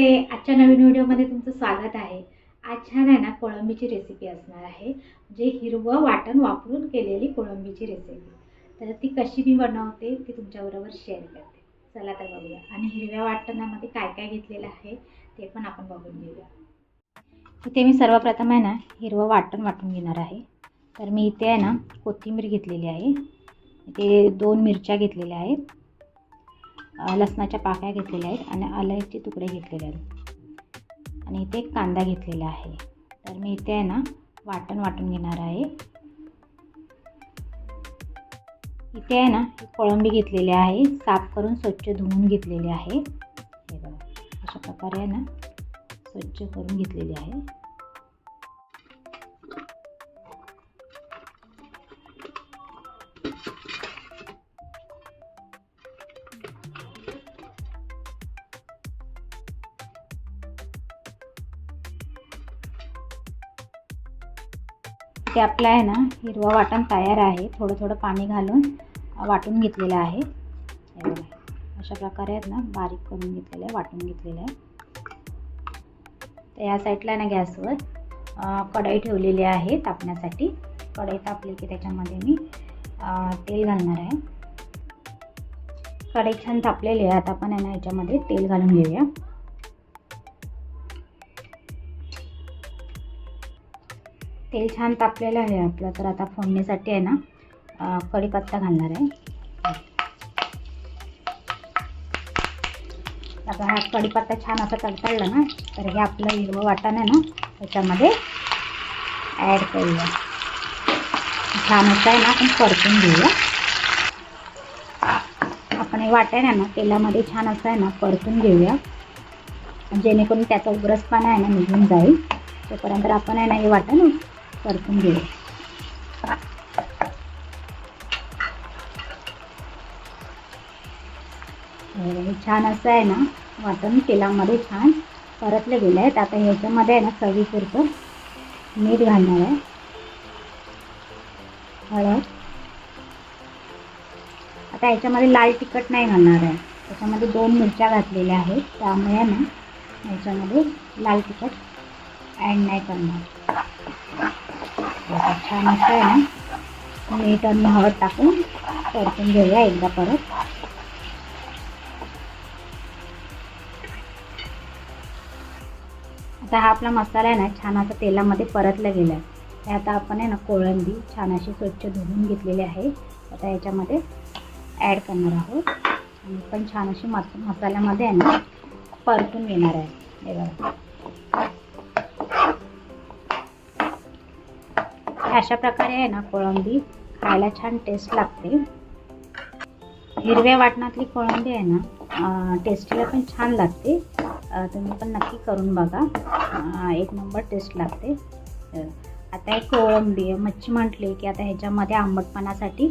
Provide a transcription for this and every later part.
नमस्ते. आजच्या नवीन व्हिडिओमध्ये तुमचं स्वागत आहे. आज छान आहे ना कोळंबीची रेसिपी असणार आहे. जे हिरवं वाटण वापरून केलेली कोळंबीची रेसिपी तर ती कशी मी बनवते ती तुमच्याबरोबर शेअर करते. चला तर बघूया. आणि हिरव्या वाटणामध्ये काय काय घेतलेलं आहे ते पण आपण बघून घेऊया. इथे मी सर्वप्रथम आहे ना हिरवं वाटण वाटून घेणार आहे. तर मी इथे आहे ना कोथिंबीर घेतलेली आहे. इथे दोन मिरच्या घेतलेल्या आहेत. लसणाच्या पाकळ्या घेतलेल्या आहेत आणि अलयचे तुकडे घेतलेले आहेत. आणि इथे एक कांदा घेतलेला आहे. तर मी इथे आहे ना वाटण वाटून घेणार आहे. इथे आहे ना कोळंबी घेतलेली आहे. साफ करून स्वच्छ धुवून घेतलेली आहे. हे बघा अशा प्रकारे आहे ना स्वच्छ करून घेतलेली आहे. ते आपलं आहे ना हिरवं वाटण तयार आहे. थोडं थोडं पाणी घालून वाटून घेतलेलं आहे. अशा प्रकारे आहेत ना बारीक करून घेतलेलं आहे वाटून घेतलेलं आहे. तर या साईडला ना गॅसवर कढई ठेवलेली आहे तापण्यासाठी. कढई तापली की त्याच्यामध्ये मी तेल घालणार आहे. कढई छान तापलेली आहे. आता आपण आहे ना याच्यामध्ये तेल घालून घेऊया. तेल छान तापलेलं आहे आपलं तर आता फोडणीसाठी आहे ना कढीपत्ता घालणार आहे. आता हा कढीपत्ता छान असा तडतडला ना तर हे आपलं हिरवं वाटण आहे ना त्याच्यामध्ये ॲड करूया. छान असं आहे ना आपण परतून घेऊया. आपण हे वाटण आहे ना तेलामध्ये छान असं आहे ना परतून घेऊया. जेणेकरून त्याचा उग्रसपणा आहे ना निघून जाईल. तोपर्यंत आपण आहे ना हे वाटण परतून घेऊ. छान असं आहे ना वाटण तेलामध्ये छान परतले गेले आहेत. आता ह्याच्यामध्ये आहे ना चवीपुरतं मीठ घालणार आहे. हळद. आता ह्याच्यामध्ये लाल तिखट नाही घालणार आहे. त्याच्यामध्ये दोन मिरच्या घातलेल्या आहेत. त्यामुळे ना ह्याच्यामध्ये लाल तिखट ॲड नाही करणार. आता छान असं आहे ना मीठ आणि हळद टाकून परतून घेऊया एकदा परत आता हा आपला मसाला आहे ना छान असा तेलामध्ये परतला गेला आहे ते आता आपण आहे ना कोळंबी छान अशी स्वच्छ धुवून घेतलेली आहे. आता याच्यामध्ये ॲड करणार आहोत. आणि पण छान अशी मस मसाल्यामध्ये आहे ना परतून घेणार आहे. हे बघा. अशा प्रकारे आहे ना कोळंबी खायला छान टेस्ट लागते. हिरव्या वाटणातली कोळंबी आहे ना टेस्टीला पण छान लागते. तुम्ही पण नक्की करून बघा. एक नंबर टेस्ट लागते. आता एक कोळंबी मच्छी म्हटली की आता ह्याच्यामध्ये आंबटपणासाठी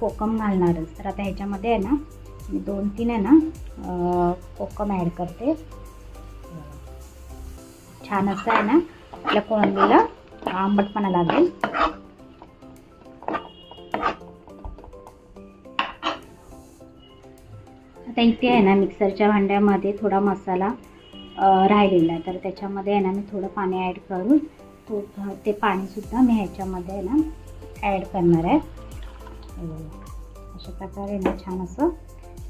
कोकम घालणारच. तर आता ह्याच्यामध्ये आहे ना मी दोन तीन आहे ना कोकम ॲड करते. छान असं आहे ना आपल्या कोळंबीला. आंबटपणा लागेल. आता इथे आहे ना मिक्सरच्या भांड्यामध्ये थोडा मसाला राहिलेला आहे. तर त्याच्यामध्ये आहे ना मी थोडं पाणी ॲड करून तो ते पाणीसुद्धा मी ह्याच्यामध्ये आहे ना ॲड करणार आहे. हो. अशा प्रकारे ना छान असं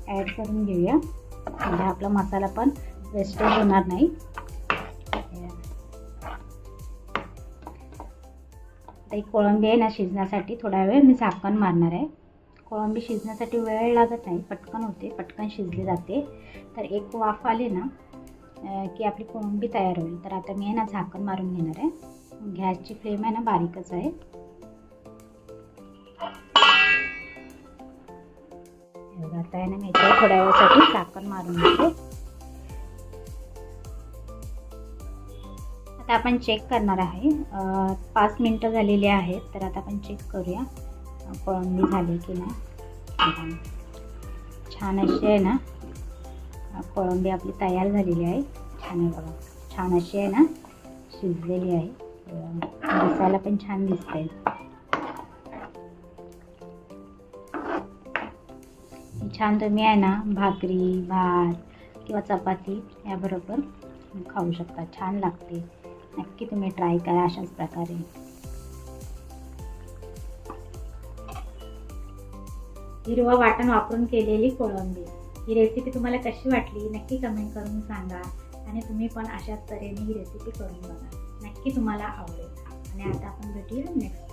ॲड करून घेऊया. म्हणजे आपला मसाला पण वेस्टेज होणार नाही. आता एक कोळंबी आहे ना शिजण्यासाठी थोडा वेळ मी झाकण मारणार आहे. कोळंबी शिजण्यासाठी वेळ लागत नाही पटकन होते पटकन शिजली जाते. तर एक वाफ आली ना की आपली कोळंबी तयार होईल. तर आता मी आहे ना झाकण मारून घेणार आहे. गॅसची फ्लेम आहे ना बारीकच आहे. आता आहे ना मी थोड्या वेळासाठी झाकण मारून घेते. आता आपण चेक करणार आहे. पाच मिनटं झालेली आहेत तर आता आपण चेक करूया. कोळंबी झाली की नाही. छान अशी आहे ना. कोळंबी आपली तयार झालेली आहे. छान आहे बघा. छान अशी आहे ना. शिजलेली आहे. दिसायला पण छान दिसते छान तुम्ही आहे ना भाकरी भात किंवा चपाती याबरोबर खाऊ शकता. छान लागते. नक्की तुम्ही ट्राय करा अशाच प्रकारे. हिरवा वाटण वापरून केलेली कोळंबी. ही रेसिपी तुम्हाला कशी वाटली नक्की कमेंट करून सांगा. आणि तुम्ही पण अशाच तऱ्हेने ही रेसिपी करून बघा. नक्की तुम्हाला आवडेल. आणि आता आपण भेटूया नेक्स्ट